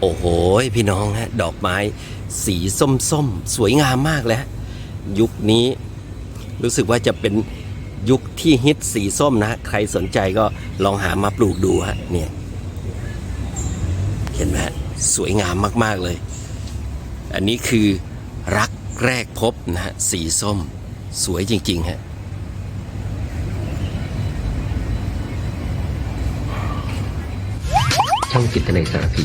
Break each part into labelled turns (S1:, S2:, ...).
S1: โอ้โหพี่น้องฮะดอกไม้สีส้มๆสวยงามมากเลยฮะยุคนี้รู้สึกว่าจะเป็นยุคที่ฮิตสีส้มนะ ใครสนใจก็ลองหามาปลูกดูฮะเนี่ยเห็นไหมสวยงามมากๆเลย อันนี้คือรักแรกพบนะฮะสีส้ม สวยจริงๆฮะ
S2: ช่องจิตในสารพี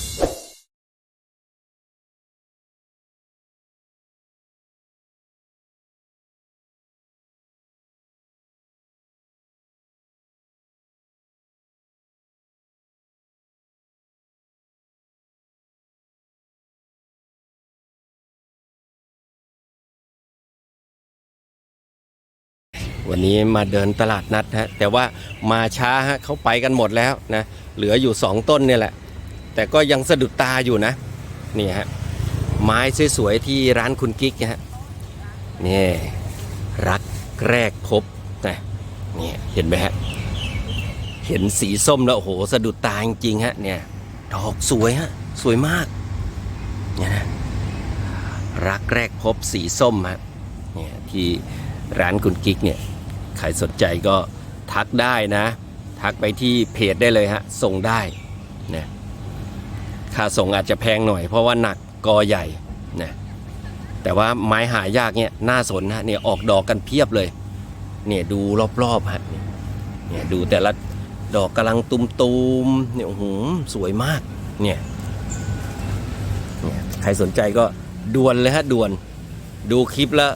S1: วันนี้มาเดินตลาดนัดฮะแต่ว่ามาช้าฮะเขาไปกันหมดแล้วนะเหลืออยู่สองต้นเนี่ยแหละ แต่ก็ยังสะดุดตาอยู่นะนี่ฮะไม้สวยๆที่ร้านคุณกิ๊กฮะนี่รักแรกพบนะนี่เห็นไหมฮะเห็นสีส้มแล้วโอ้โหสะดุดตาจริงๆฮะเนี่ยดอกสวยฮะสวยมากเนี่ยนะรักแรกพบสีส้มฮะเนี่ยที่ร้านคุณกิ๊กเนี่ย ใครสนใจก็ทักได้นะ ทักไปที่เพจได้เลยฮะ ส่งได้นะค่าส่งอาจจะแพงหน่อย เพราะว่าหนักกอใหญ่นะแต่ว่าไม้หายากเนี่ยน่าสนฮะเนี่ยออกดอกกันเพียบเลย เนี่ยดูรอบๆฮะเนี่ยดูแต่ละดอกกำลังตุมๆเนี่ยโอ้โหสวยมากเนี่ยเนี่ยใครสนใจก็ด่วนเลยฮะด่วน ดูคลิปแล้ว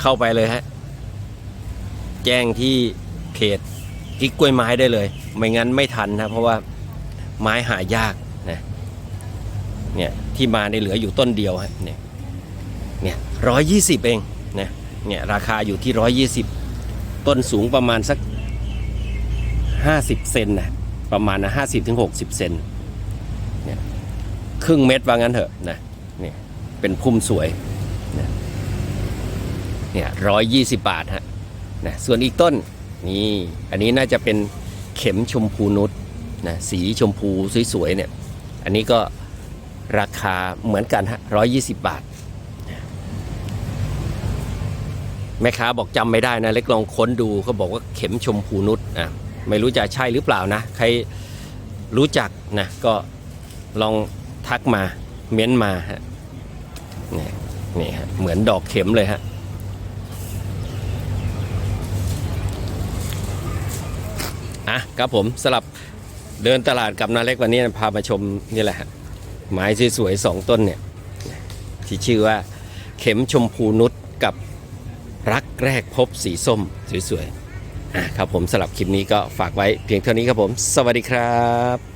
S1: เข้าไปเลยฮะ แจ้งที่เพจกิ๊กกล้วยไม้ได้เลย ไม่งั้นไม่ทันนะเพราะว่าไม้หายากนะเนี่ยที่มาในเหลืออยู่ต้นเดียวฮะเนี่ยเนี่ยร้อยยี่สิบเองนะเนี่ยราคาอยู่ที่ร้อยยี่สิบต้นสูงประมาณสักห้าสิบเซนนะประมาณนะห้าสิบถึงหกสิบเซนเนี่ยครึ่งเม็ดว่างั้นเถอะนะเนี่ยเป็นพุ่มสวยเนี่ยร้อยยี่สิบบาทฮะ นะส่วนอีกต้นนี่อันนี้น่าจะเป็นเข็มชมพูนุชนะสีชมพูสวยๆเนี่ยอันนี้ก็ราคาเหมือนกันฮะร้อยยี่สิบบาท แม่ค้าบอกจำไม่ได้นะ เล็กลองค้นดูเขาบอกว่าเข็มชมพูนุชอะไม่รู้จะใช่หรือเปล่านะ ใครรู้จักนะก็ลองทักมาเม้นมาฮะนี่นี่ฮะเหมือนดอกเข็มเลยฮะ อะครับผมสลับเดินตลาดกับนาเล็กวันนี้พามาชมนี่แหละฮะไม้สวยๆสองต้นเนี่ยที่ชื่อว่าเข็มชมพูนุชกับรักแรกพบสีส้มสวยๆอะครับผมสลับคลิปนี้ก็ฝากไว้เพียงเท่านี้ครับผม สวัสดีครับ